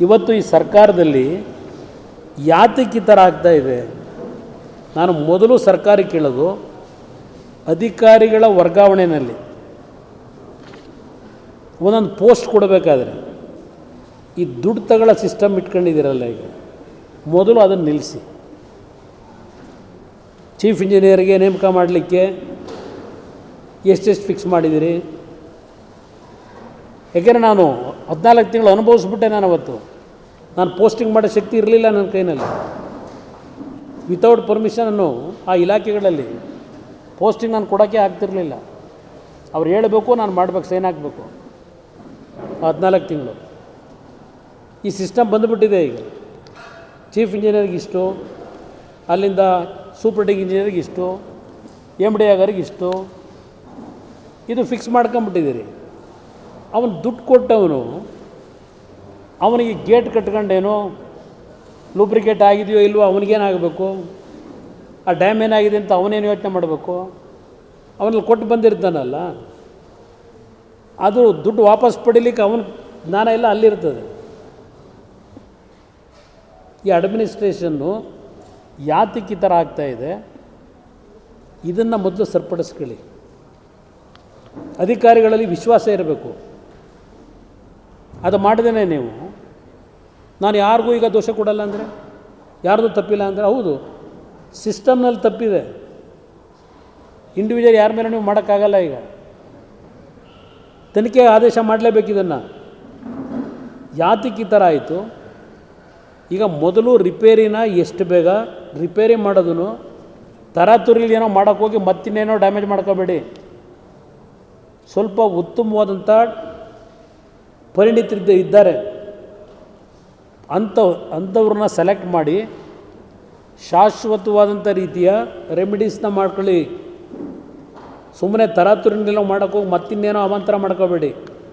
ಇವತ್ತು ಈ ಸರ್ಕಾರದಲ್ಲಿ ಯಾತಕ್ಕೆ ಆಗ್ತಾ ಇದೆ. ನಾನು ಮೊದಲು ಸರ್ಕಾರ ಕೇಳೋದು ಅಧಿಕಾರಿಗಳ ವರ್ಗಾವಣೆಯಲ್ಲಿ ಒಂದೊಂದು ಪೋಸ್ಟ್ ಕೊಡಬೇಕಾದ್ರೆ ಈ ದುಡ್ಡು ತಗೊಳ್ಳೋ ಸಿಸ್ಟಮ್ ಇಟ್ಕೊಂಡಿದ್ದೀರಲ್ಲ ಈಗ. ಮೊದಲು ಅದನ್ನು ನಿಲ್ಲಿಸಿ. ಚೀಫ್ ಇಂಜಿನಿಯರ್ಗೆ ನೇಮಕ ಮಾಡಲಿಕ್ಕೆ ಎಷ್ಟೆಷ್ಟು ಫಿಕ್ಸ್ ಮಾಡಿದ್ದೀರಿ? ಯಾಕೆಂದರೆ ನಾನು ಹದಿನಾಲ್ಕು ತಿಂಗಳು ಅನುಭವಿಸ್ಬಿಟ್ಟೆ ನಾನು ಅವತ್ತು. ನಾನು ಪೋಸ್ಟಿಂಗ್ ಮಾಡೋ ಶಕ್ತಿ ಇರಲಿಲ್ಲ ನನ್ನ ಕೈನಲ್ಲಿ. ವಿತೌಟ್ ಪರ್ಮಿಷನನ್ನು ಆ ಇಲಾಖೆಗಳಲ್ಲಿ ಪೋಸ್ಟಿಂಗ್ ನಾನು ಕೊಡೋಕ್ಕೆ ಆಗ್ತಿರಲಿಲ್ಲ. ಅವ್ರು ಹೇಳಬೇಕು, ನಾನು ಮಾಡಬೇಕು, ಸೈನ್ ಹಾಕಬೇಕು. ಹದಿನಾಲ್ಕು ತಿಂಗಳು. ಈ ಸಿಸ್ಟಮ್ ಬಂದುಬಿಟ್ಟಿದೆ ಈಗ. ಚೀಫ್ ಇಂಜಿನಿಯರ್ಗೆ ಇಷ್ಟು, ಅಲ್ಲಿಂದ ಸೂಪರಿಂಟಿಂಗ್ ಇಂಜಿನಿಯರ್ಗೆ ಇಷ್ಟು ಎಂ ಡಿ ಆಗೋರಿಗೆ ಇಷ್ಟು. ಇದು ಫಿಕ್ಸ್ ಮಾಡ್ಕೊಂಬಿಟ್ಟಿದ್ದೀರಿ ಅವನು ದುಡ್ಡು ಕೊಟ್ಟವನು, ಅವನಿಗೆ ಗೇಟ್ ಕಟ್ಕೊಂಡೇನೋ ಲೂಬ್ರಿಕೇಟ್ ಆಗಿದೆಯೋ ಇಲ್ವೋ ಅವನಿಗೇನಾಗಬೇಕು? ಆ ಡ್ಯಾಮ್ ಏನಾಗಿದೆ ಅಂತ ಅವನೇನು ಯೋಚನೆ ಮಾಡಬೇಕು? ಅವನಲ್ಲಿ ಕೊಟ್ಟು ಬಂದಿರ್ತಾನಲ್ಲ. ಅದು ದುಡ್ಡು ವಾಪಸ್ ಪಡಿಲಿಕ್ಕೆ ಅವನ ಜ್ಞಾನ ಎಲ್ಲ ಅಲ್ಲಿರ್ತದೆ. ಈ ಅಡ್ಮಿನಿಸ್ಟ್ರೇಷನ್ನು ಯಾತಕ್ಕೆ ಈ ಥರ ಆಗ್ತಾಯಿದೆ ಇದನ್ನು ಮೊದಲು ಸರಿಪಡಿಸ್ಕೊಳ್ಳಿ. ಅಧಿಕಾರಿಗಳಲ್ಲಿ ವಿಶ್ವಾಸ ಇರಬೇಕು. ಅದು ಮಾಡಿದೇನೆ ನೀವು. ನಾನು ಯಾರಿಗೂ ಈಗ ದೋಷ ಕೊಡಲ್ಲ ಅಂದರೆ? ಯಾರ್ದು ತಪ್ಪಿಲ್ಲ ಅಂದರೆ? ಹೌದು, ಸಿಸ್ಟಮ್ನಲ್ಲಿ ತಪ್ಪಿದೆ. ಇಂಡಿವಿಜುವಲ್ ಯಾರ ಮೇಲೆ ನೀವು ಮಾಡೋಕ್ಕಾಗಲ್ಲ ಈಗ. ತನಿಖೆ ಆದೇಶ ಮಾಡಲೇಬೇಕು ಇದನ್ನು. ಯಾತಕ್ಕೆ ಈ ಥರ ಆಯಿತು? ಈಗ ಮೊದಲು ರಿಪೇರಿನ ಎಷ್ಟು ಬೇಗ ರಿಪೇರಿ ಮಾಡೋದನ್ನು ತರಾತುರಿಲಿ ಏನೋ ಮಾಡೋಕ್ಕೋಗಿ ಮತ್ತಿನ್ನೇನೋ ಡ್ಯಾಮೇಜ್ ಮಾಡ್ಕೋಬೇಡಿ. ಸ್ವಲ್ಪ ಉತ್ತಮವಾದಂಥ ಪರಿಣಿತರಿದ್ದ ಇದ್ದಾರೆ. ಅಂಥ ಅಂಥವ್ರನ್ನ ಸೆಲೆಕ್ಟ್ ಮಾಡಿ ಶಾಶ್ವತವಾದಂಥ ರೀತಿಯ ರೆಮಿಡೀಸ್ನ ಮಾಡ್ಕೊಳ್ಳಿ. ಸುಮ್ಮನೆ ತರಾತುರಿನೆಲ್ಲ ಮಾಡೋಕ್ಕೋಗಿ ಮತ್ತಿನ್ನೇನೋ ಅವಾಂತರ ಮಾಡ್ಕೋಬೇಡಿ.